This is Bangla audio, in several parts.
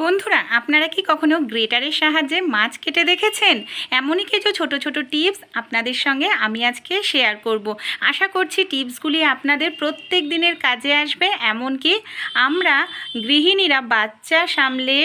বন্ধুরা, আপনারা কি কখনো গ্রেটারের সাহায্যে মাছ কেটে দেখেছেন? এমনই কিছু ছোট ছোট টিপস আপনাদের সঙ্গে আমি আজকে শেয়ার করব। আশা করছি টিপসগুলি আপনাদের প্রত্যেক দিনের কাজে আসবে। এমনকি আমরা গৃহিণীরা বাচ্চা সামলে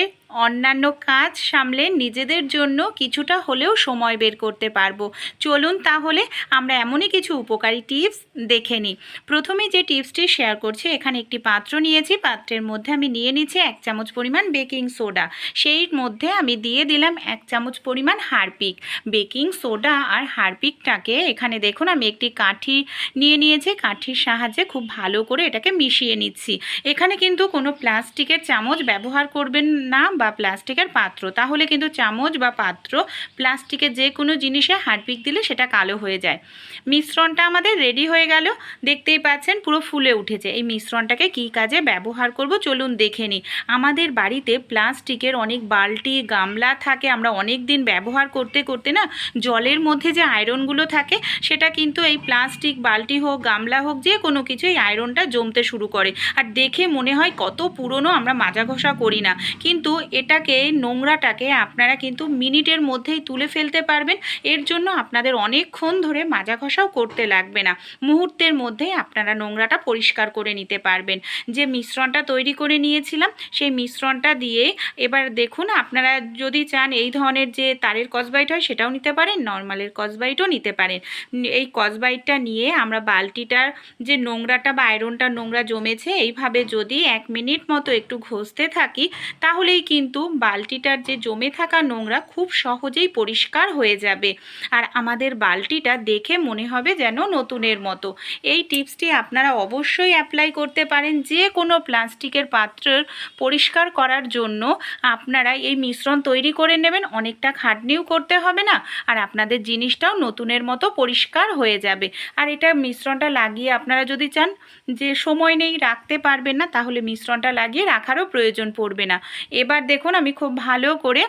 অন্যান্য কাজ সামলে নিজেদের জন্য কিছুটা হলেও সময় বের করতে পারব। চলুন তাহলে আমরা এমনই কিছু উপকারী টিপস দেখে নিই। প্রথমে যে টিপসটি শেয়ার করছি, এখানে একটি পাত্র নিয়েছি। পাত্রের মধ্যে আমি নিয়ে নিচ্ছি এক চামচ পরিমাণ বেকিং সোডা। সেই মধ্যে আমি দিয়ে দিলাম এক চামচ পরিমাণ হারপিক। বেকিং সোডা আর হারপিকটাকে এখানে দেখুন, আমি একটি কাঠি নিয়ে নিয়েছি। কাঠির সাহায্যে খুব ভালো করে এটাকে মিশিয়ে নিচ্ছি। এখানে কিন্তু কোনো প্লাস্টিকের চামচ ব্যবহার করবেন না বা প্লাস্টিকের পাত্র। তাহলে কিন্তু চামচ বা পাত্র প্লাস্টিকের যে কোনো জিনিসে হারপিক দিলে সেটা কালো হয়ে যায়। মিশ্রণটা আমাদের রেডি হয়ে গেল। দেখতেই পাচ্ছেন পুরো ফুলে উঠেছে। এই মিশ্রণটাকে কী কাজে ব্যবহার করব? চলুন দেখে নিই। আমাদের বাড়িতে প্লাস্টিকের অনেক বালতি, গামলা থাকে। আমরা অনেক দিন ব্যবহার করতে করতে না জলের মধ্যে যে আয়রনগুলো থাকে, সেটা কিন্তু এই প্লাস্টিক, বালতি হোক, গামলা হোক যে কোনো কিছু এই আয়রনটা জমতে শুরু করে। আর দেখে মনে হয় কত পুরনো আমরা মাজা ঘষা করি না। কিন্তু এটাকে, নোংরাটাকে আপনারা কিন্তু মিনিটের মধ্যেই তুলে ফেলতে পারবেন। এর জন্য আপনাদের অনেকক্ষণ ধরে মাজা ঘষাও করতে লাগবে না। মুহূর্তের মধ্যেই আপনারা নোংরাটা পরিষ্কার করে নিতে পারবেন। যে মিশ্রণটা তৈরি করে নিয়েছিলাম, সেই মিশ্রণটা দিয়ে এবার দেখুন, আপনারা যদি চান এই ধরনের যে তারের কসবাইট হয়, সেটাও নিতে পারেন, নর্মালের কসবাইটও নিতে পারেন। এই কসবাইটটা নিয়ে আমরা বালতিটার যে নোংরাটা বা আয়রনটা নোংরা জমেছে, এইভাবে যদি এক মিনিট মতো একটু ঘষতে থাকি, তাহলেই কিন্তু বালতিটার যে জমে থাকা নোংরা খুব সহজেই পরিষ্কার হয়ে যাবে। আর আমাদের বালতিটা দেখে মনে হবে যেন নতুনের মতো। এই টিপসটি আপনারা অবশ্যই অ্যাপ্লাই করতে পারেন যে কোনো প্লাস্টিকের পাত্রের পরিষ্কার করার জন্য। আপনারা এই মিশ্রণ তৈরি করে নেবেন, অনেকটা খাটনিও করতে হবে না, আর আপনাদের জিনিসটাও নতুনের মতো পরিষ্কার হয়ে যাবে। আর এটা মিশ্রণটা লাগিয়ে আপনারা যদি চান যে সময় নেই রাখতে পারবেন না, তাহলে মিশ্রণটা লাগিয়ে রাখারও প্রয়োজন পড়বে না। এবার দেখুন, আমি খুব ভালো করে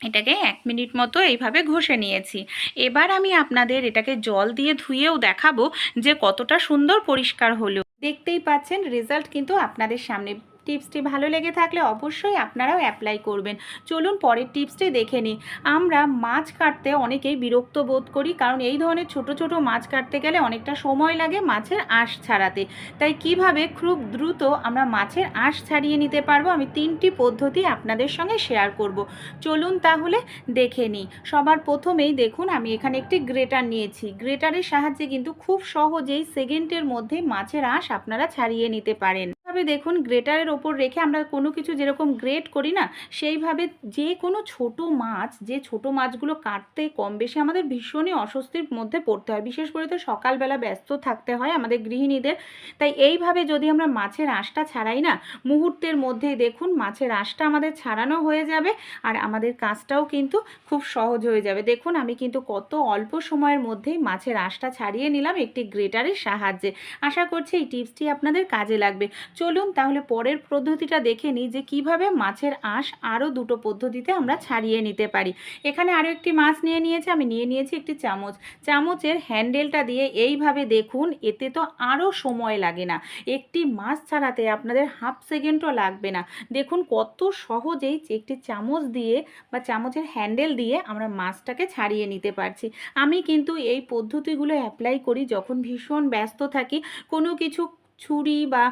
এটাকে এক মিনিট মতো এইভাবে ঘষে নিয়েছি। এবার আমি আপনাদের এটাকে জল দিয়ে ধুয়েও দেখাবো যে কতটা সুন্দর পরিষ্কার হলো। দেখতেই পাচ্ছেন, রেজাল্ট কিন্তু আপনাদের সামনে টিপসটি ভালো লেগে থাকলে অবশ্যই আপনারাও অ্যাপ্লাই করবেন। চলুন পরের টিপসটি দেখে নিই। আমরা মাছ কাটতে অনেকেই বিরক্ত বোধ করি, কারণ এই ধরনের ছোট ছোট মাছ কাটতে গেলে অনেকটা সময় লাগে মাছের আঁশ ছাড়াতে। তাই কীভাবে খুব দ্রুত আমরা মাছের আঁশ ছাড়িয়ে নিতে পারব, আমি তিনটি পদ্ধতি আপনাদের সঙ্গে শেয়ার করব। চলুন তাহলে দেখে নিই। সবার প্রথমেই দেখুন, আমি এখানে একটি গ্রেটার নিয়েছি। গ্রেটারের সাহায্যে কিন্তু খুব সহজেই সেকেন্ডের মধ্যে মাছের আঁশ আপনারা ছাড়িয়ে নিতে পারেন। ভাবে দেখুন গ্রেটারের ওপর রেখে আমরা কোনো কিছু যেরকম গ্রেট করি না, সেইভাবে যে কোনো ছোট মাছ, যে ছোট মাছগুলো কাটতে কম বেশি আমাদের ভীষণই অস্বস্তির মধ্যে পড়তে হয়। বিশেষ করে তো সকালবেলা ব্যস্ত থাকতে হয় আমাদের গৃহিণীদের। তাই এইভাবে যদি আমরা মাছের আঁশটা ছাড়াই না, মুহূর্তের মধ্যেই দেখুন মাছের আঁশটা আমাদের ছাড়ানো হয়ে যাবে আর আমাদের কাজটাও কিন্তু খুব সহজ হয়ে যাবে। দেখুন, আমি কিন্তু কত অল্প সময়ের মধ্যেই মাছের আঁশটা ছাড়িয়ে নিলাম একটি গ্রেটারের সাহায্যে। আশা করছি এই টিপসটি আপনাদের কাজে লাগবে। চলুন তাহলে পরের পদ্ধতিটা দেখে নিই যে কীভাবে মাছের আঁশ আরও দুটো পদ্ধতিতে আমরা ছাড়িয়ে নিতে পারি। এখানে আরও একটি মাছ নিয়ে নিয়েছি, আমি নিয়ে নিয়েছি একটি চামচ। চামচের হ্যান্ডেলটা দিয়ে এইভাবে দেখুন, এতে তো আরও সময় লাগে না। একটি মাছ ছাড়াতে আপনাদের হাফ সেকেন্ডও লাগবে না। দেখুন কত সহজেই একটি চামচ দিয়ে বা চামচের হ্যান্ডেল দিয়ে আমরা মাছটাকে ছাড়িয়ে নিতে পারছি। আমি কিন্তু এই পদ্ধতিগুলো অ্যাপ্লাই করি যখন ভীষণ ব্যস্ত থাকি। কোনো কিছু ছুরি বা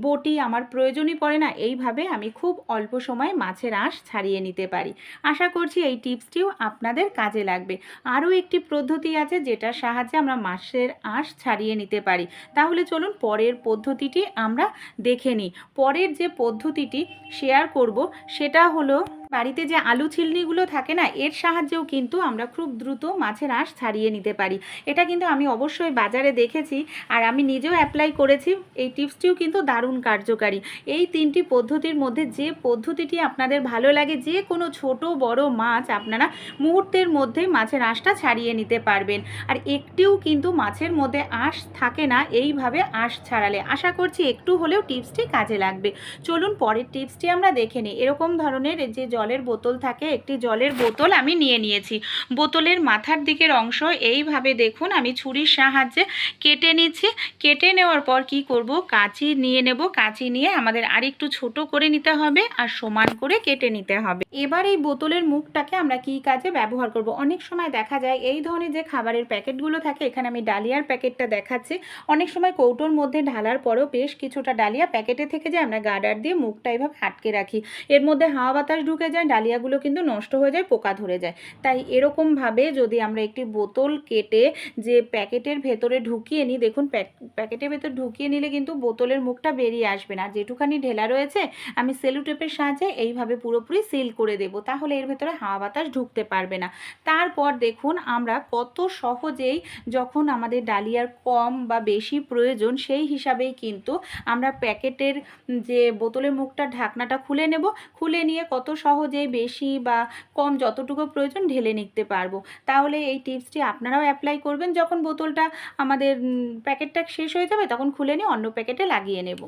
বটি আমার প্রয়োজনই পড়ে না। এইভাবে আমি খুব অল্প সময়ে মাছের আঁশ ছাড়িয়ে নিতে পারি। আশা করছি এই টিপসটিও আপনাদের কাজে লাগবে। আরও একটি পদ্ধতি আছে যেটার সাহায্যে আমরা মাছের আঁশ ছাড়িয়ে নিতে পারি। তাহলে চলুন পরের পদ্ধতিটি আমরা দেখে নিই। পরের যে পদ্ধতিটি শেয়ার করব সেটা হলো বাড়িতে যে আলু ছিলনিগুলো থাকে না, এর সাহায্যেও কিন্তু আমরা খুব দ্রুত মাছের আঁশ ছাড়িয়ে নিতে পারি। এটা কিন্তু আমি অবশ্যই বাজারে দেখেছি আর আমি নিজেও অ্যাপ্লাই করেছি। এই টিপসটিও কিন্তু দারুণ কার্যকারী। এই তিনটি পদ্ধতির মধ্যে যে পদ্ধতিটি আপনাদের ভালো লাগে, যে কোনো ছোট বড় মাছ আপনারা মুহূর্তের মধ্যে মাছের আঁশটা ছাড়িয়ে নিতে পারবেন। আর একটিও কিন্তু মাছের মধ্যে আঁশ থাকে না, এইভাবে আঁশ ছাড়ালে। আশা করছি একটু হলেও টিপসটি কাজে লাগবে। চলুন পরের টিপসটি আমরা দেখে নিই। এরকম ধরনের যে জল জলের বোতল থাকে, একটি জলের বোতল আমি নিয়ে নিয়েছি। বোতলের মাথার দিকের অংশ এইভাবে দেখুন, আমি ছুরির সাহায্যে কেটে নিচ্ছি। কেটে নেওয়ার পর কি করব? কাঁচি নিয়ে নেব। কাঁচি নিয়ে আমাদের আরেকটু ছোট করে নিতে হবে আর সমান করে কেটে নিতে হবে। এবার এই বোতলের মুখটাকে আমরা কি কাজে ব্যবহার করব? অনেক সময় দেখা যায় এই ধরনের যে খাবারের প্যাকেটগুলো থাকে, এখানে আমি ডালিয়ার প্যাকেটটা দেখাচ্ছি। অনেক সময় কৌটোর মধ্যে ঢালার পরেও বেশ কিছুটা ডালিয়া প্যাকেটে থেকে যায় আমরা গার্ডার দিয়ে মুখটা এভাবে আটকে রাখি। এর মধ্যে হাওয়া বাতাস ঢুকে যায়, ডালিয়াগুলো কিন্তু নষ্ট হয়ে যায়, পোকা ধরে যায়। তাই এরকমভাবে যদি আমরা একটি বোতল কেটে যে প্যাকেটের ভেতরে ঢুকিয়ে নিই, দেখুন প্যাক- প্যাকেটের ভেতর ঢুকিয়ে নিলে কিন্তু বোতলের মুখটা বেরিয়ে আসবে না। যেটুখানি ঢেলা রয়েছে, আমি সেলুটেপের সাহায্যে এইভাবে পুরোপুরি সিল করে দেব, তাহলে এর ভেতরে হাওয়া বাতাস ঢুকতে পারবে না। তারপর দেখুন আমরা কত সহজেই যখন আমাদের ডালিয়ার কম বা বেশি প্রয়োজন, সেই হিসাবেই কিন্তু আমরা প্যাকেটের যে বোতলের মুখটা, ঢাকনাটা খুলে নেব। খুলে নিয়ে কত সহজেই বেশি বা কম যতটুকু প্রয়োজন ঢেলে নিতে পারব। তাহলে এই টিপসটি আপনারাও অ্যাপ্লাই করবেন। যখন বোতলটা আমাদের প্যাকেটটা শেষ হয়ে যাবে, তখন খুলে নিয়ে অন্য প্যাকেটে লাগিয়ে নেব।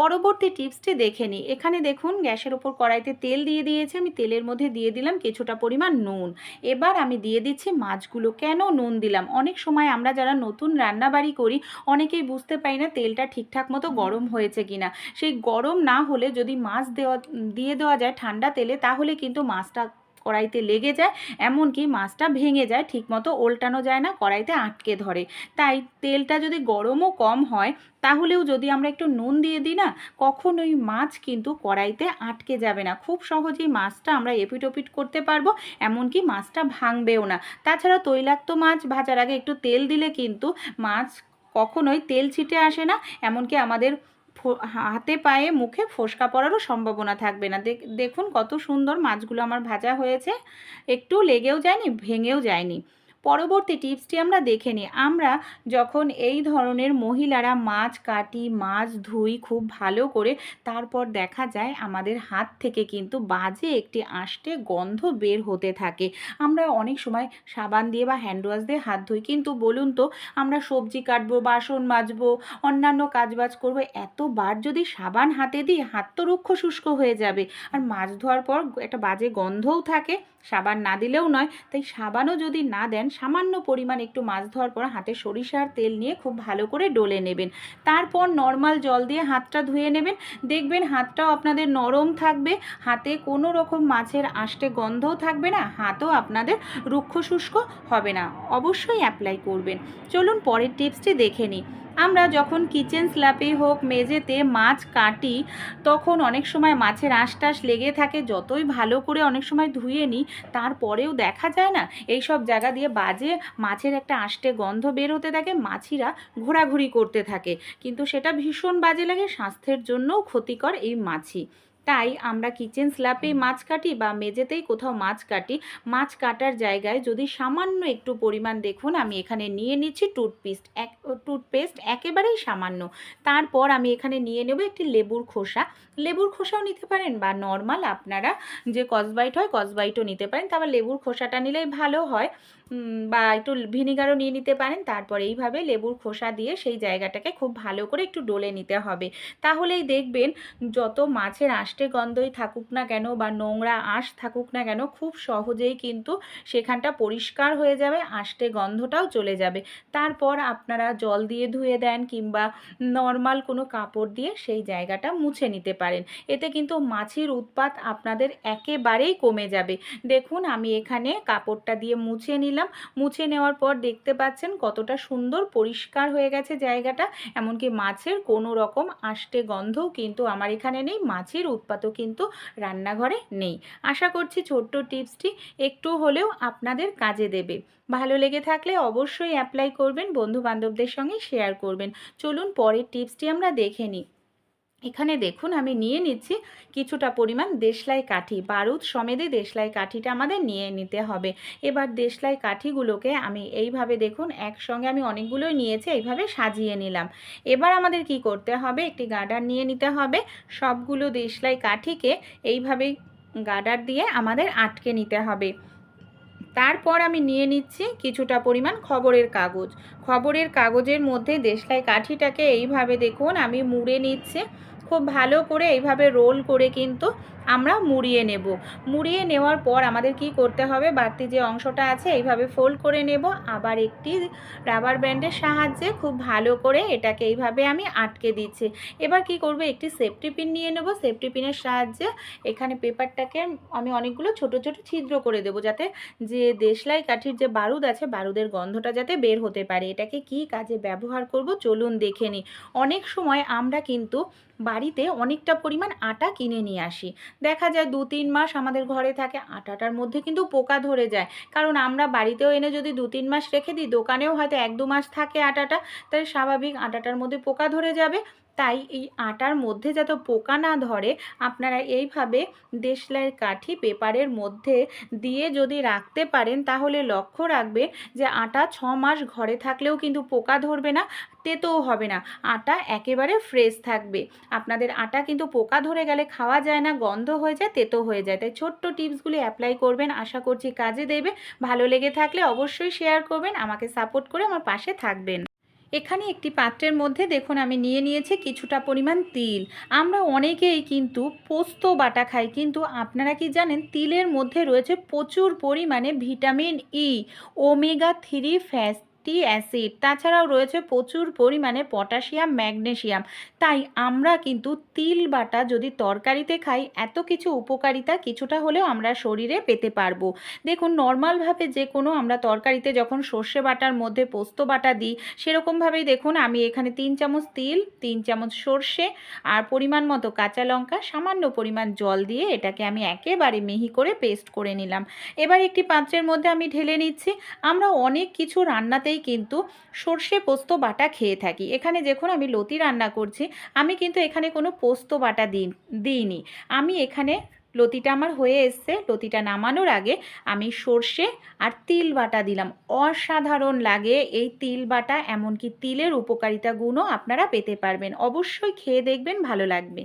পরবর্তী টিপসটি দেখে নিই। এখানে দেখুন গ্যাসের ওপর কড়াইতে তেল দিয়ে দিয়েছে আমি তেলের মধ্যে দিয়ে দিলাম কিছুটা পরিমাণ নুন। এবার আমি দিয়ে দিচ্ছি মাছগুলো। কেন নুন দিলাম? অনেক সময় আমরা যারা নতুন রান্নাবাড়ি করি অনেকেই বুঝতে পারি না তেলটা ঠিকঠাক মতো গরম হয়েছে কিনা। সেই গরম না হলে যদি মাছ দেওয়া দিয়ে দেওয়া যায় ঠান্ডা তেলে তাহলে কিন্তু মাছটা কড়াইতে লেগে যায়, এমনকি মাছটা ভেঙে যায়, ঠিকমতো ওল্টানো যায় না, কড়াইতে আটকে ধরে। তাই তেলটা যদি গরমও কম হয়, তাহলেও যদি আমরা একটু নুন দিয়ে দিই না, কখনোই মাছ কিন্তু কড়াইতে আটকে যাবে না। খুব সহজেই মাছটা আমরা এপিট ওপিট করতে পারব, এমনকি মাছটা ভাঙবেও না। তাছাড়া তৈলাক্ত মাছ ভাজার আগে একটু তেল দিলে কিন্তু মাছ কখনোই তেল ছিটে আসে না, এমনকি আমাদের হাতে পায়ে মুখে ফোসকা পড়ারও সম্ভাবনা থাকবে না। দেখ- দেখুন কত সুন্দর মাছগুলো আমার ভাজা হয়েছে। একটু লেগেও যায়নি, ভেঙেও যায়নি। পরবর্তী টিপসটি আমরা দেখে নিই। আমরা যখন এই ধরনের মহিলারা মাছ কাটি, মাছ ধুই খুব ভালো করে, তারপর দেখা যায় আমাদের হাত থেকে কিন্তু বাজে একটি আষ্টে গন্ধ বের হতে থাকে। আমরা অনেক সময় সাবান দিয়ে বা হ্যান্ড ওয়াশ দিয়ে হাত ধুই, কিন্তু বলুন তো, আমরা সবজি কাটবো, বাসন মাজবো, অন্যান্য কাজবাজ করব, এতবার যদি সাবান হাতে দিই, হাত তো রুক্ষ শুষ্ক হয়ে যাবে। আর মাছ ধোয়ার পর একটা বাজে গন্ধও থাকে। সাবান না দিলেও নয়, তাই সাবানও যদি না দেন, সামান্য পরিমাণ একটু মাছ ধোয়ার পর হাতে সরিষার তেল নিয়ে খুব ভালো করে ডলে নেবেন। তারপর নর্মাল জল দিয়ে হাতটা ধুয়ে নেবেন। দেখবেন হাতটাও আপনাদের নরম থাকবে, হাতে কোনো রকম মাছের আষ্টে গন্ধও থাকবে না, হাতও আপনাদের রুক্ষ শুষ্ক হবে না। অবশ্যই অ্যাপ্লাই করবেন। চলুন পরের টিপসটি দেখে নিই। আমরা যখন কিচেন স্ল্যাপে হোক মেঝেতে মাছ কাটি, তখন অনেক সময় মাছের আঁশটাশ লেগে থাকে, যতই ভালো করে অনেক সময় ধুয়ে নিই, তারপরেও দেখা যায় না। এই সব জায়গা দিয়ে বাজে মাছের একটা আষ্টে গন্ধ বের হতে থাকে, মাছিরা ঘোরাঘুরি করতে থাকে। কিন্তু সেটা ভীষণ বাজে লাগে, স্বাস্থ্যের জন্যও ক্ষতিকর এই মাছি। তাই আমরা কিচেন স্ল্যাপে মাছ কাটি বা মেঝেতেই কোথাও মাছ কাটি মাছ কাটার জায়গায় যদি সামান্য একটু পরিমাণ দেখুন আমি এখানে নিয়ে নিচ্ছি টুথপেস্ট এক টুথপেস্ট একেবারেই সামান্য। তারপর আমি এখানে নিয়ে নেব একটি লেবুর খোসা। লেবুর খোসাও নিতে পারেন বা নর্মাল আপনারা যে কসবাইট হয় কসবাইটও নিতে পারেন। তারপর লেবুর খোসাটা নিলেই ভালো হয়। বা একটু ভিনিগারও নিয়ে নিতে পারেন। তারপর এইভাবে লেবুর খোসা দিয়ে সেই জায়গাটাকে খুব ভালো করে একটু ডলে নিতে হবে। তাহলেই দেখবেন যত মাছের আষ্টে গন্ধই থাকুক না কেন বা নোংরা আঁশ থাকুক না কেন খুব সহজেই কিন্তু সেখানটা পরিষ্কার হয়ে যাবে, আষ্টে গন্ধটাও চলে যাবে। তারপর আপনারা জল দিয়ে ধুয়ে দেন কিংবা নর্মাল কোনো কাপড় দিয়ে সেই জায়গাটা মুছে নিতে পারেন। এতে কিন্তু মাছির উৎপাত আপনাদের একেবারেই কমে যাবে। দেখুন, আমি এখানে কাপড়টা দিয়ে মুছে নিলাম। মুছে নেওয়ার পর দেখতে পাচ্ছেন কতটা সুন্দর পরিষ্কার হয়ে গেছে জায়গাটা। এমনকি মাছের কোনো রকম আষ্টে গন্ধও কিন্তু আমার এখানে নেই। মাছের উৎপাতও কিন্তু রান্নাঘরে নেই। আশা করছি ছোট্ট টিপসটি একটু হলেও আপনাদের কাজে দেবে। ভালো লেগে থাকলে অবশ্যই অ্যাপ্লাই করবেন বন্ধু বান্ধবদের সঙ্গে শেয়ার করবেন। চলুন পরের টিপসটি আমরা দেখে নিই। এখানে দেখুন, আমি নিয়ে নিচ্ছি কিছুটা পরিমাণ দেশলাই কাঠি। বারুদ সমেদে দেশলাই কাঠিটা আমাদের নিয়ে নিতে হবে। এবার দেশলাই কাঠিগুলোকে আমি এইভাবে দেখুন, একসঙ্গে আমি অনেকগুলোই নিয়েছি, এইভাবে সাজিয়ে নিলাম। এবার আমাদের কি করতে হবে? একটি গার্ডার নিয়ে নিতে হবে। সবগুলো দেশলাই কাঠিকে এইভাবেই গার্ডার দিয়ে আমাদের আটকে নিতে হবে। তারপর আমি নিয়ে নিচ্ছি কিছুটা পরিমাণ খবরের কাগজ। খবরের কাগজের মধ্যে দেশলাই কাঠিটাকে এইভাবে দেখুন, আমি মুড়ে নিচ্ছি। খুব ভালো করে এইভাবে রোল করে কিন্তু আমরা মুড়িয়ে নেব। মুড়িয়ে নেওয়ার পর আমাদের কি করতে হবে? বাড়তি যে অংশটা আছে, এইভাবে ফোল্ড করে নেব। আবার একটি রাবার ব্যান্ডের সাহায্যে খুব ভালো করে এটাকে এইভাবে আমি আটকে দিচ্ছি। এবার কি করব? একটি সেফটি পিন নিয়ে নেব। সেফটি পিনের সাহায্যে এখানে পেপারটাকে আমি অনেকগুলো ছোট ছোট ছিদ্র করে দেবো যাতে যে দেশলাই কাঠির যে বারুদ আছে, বারুদের গন্ধটা যাতে বের হতে পারে। এটাকে কি কাজে ব্যবহার করব? চলুন দেখে নিই। অনেক সময় আমরা কিন্তু বাড়িতে অনেকটা পরিমাণ আটা কিনে নিয়ে আসি। দেখা যায় দু তিন মাস আমাদের ঘরে থাকে আটাটার মধ্যে কিন্তু পোকা ধরে যায়। কারণ আমরা বাড়িতেও এনে যদি দু তিন মাস রেখে দিই, দোকানেও হয়তো এক দু মাস থাকে আটাটা তাই স্বাভাবিক আটাটার মধ্যে পোকা ধরে যাবে। তাই এই আটার মধ্যে যাতে পোকা না ধরে, আপনারা এইভাবে দেশলাইয়ের কাঠি পেপারের মধ্যে দিয়ে যদি রাখতে পারেন, তাহলে লক্ষ্য রাখবে যে আটা ছ মাস ঘরে থাকলেও কিন্তু পোকা ধরবে না, তেতোও হবে না। আটা একেবারে ফ্রেশ থাকবে। আপনাদের আটা কিন্তু পোকা ধরে গেলে খাওয়া যায় না, গন্ধ হয়ে যায়, তেতো হয়ে যায়। তাই ছোট্ট টিপসগুলি অ্যাপ্লাই করবেন, আশা করছি কাজে দেবে। ভালো লেগে থাকলে অবশ্যই শেয়ার করবেন, আমাকে সাপোর্ট করে আমার পাশে থাকবেন। এখানে একটি পাত্রের মধ্যে দেখুন আমি নিয়ে নিয়েছি কিছুটা পরিমাণ তিল। আমরা অনেকেই কিন্তু পোস্ত বাটা খাই, কিন্তু আপনারা কি জানেন তিলের মধ্যে রয়েছে প্রচুর পরিমাণে vitamin E omega three fatty acid তাছাড়াও রয়েছে প্রচুর পরিমাণে পটাশিয়াম ম্যাগনেশিয়াম তাই আমরা কিন্তু তিল বাটা যদি তরকারিতে খাই, এত কিছু উপকারিতা কিছুটা হলেও আমরা শরীরে পেতে পারব। দেখুন নর্মালভাবে যে কোনো আমরা তরকারিতে যখন সর্ষে বাটার মধ্যে পোস্ত বাটা দিই, সেরকমভাবেই দেখুন আমি এখানে তিন চামচ তিল, তিন চামচ সর্ষে আর পরিমাণ মতো কাঁচা লঙ্কা, সামান্য পরিমাণ জল দিয়ে এটাকে আমি একেবারে মিহি করে পেস্ট করে নিলাম। এবার একটি পাত্রের মধ্যে আমি ঢেলে নিচ্ছি। আমরা অনেক কিছু রান্নাতেই কিন্তু সর্ষে পোস্ত বাটা খেয়ে থাকি। এখানে দেখুন আমি লতি রান্না করছি। আমি কিন্তু এখানে কোনো পোস্ত বাটা দিই দিইনি। আমি এখানে লতিটা আমার হয়ে এসছে। লতিটা নামানোর আগে আমি সর্ষে আর তিল বাটা দিলাম। অসাধারণ লাগে এই তিল বাটা, এমনকি তিলের উপকারিতা গুণও আপনারা পেতে পারবেন। অবশ্যই খেয়ে দেখবেন, ভালো লাগবে।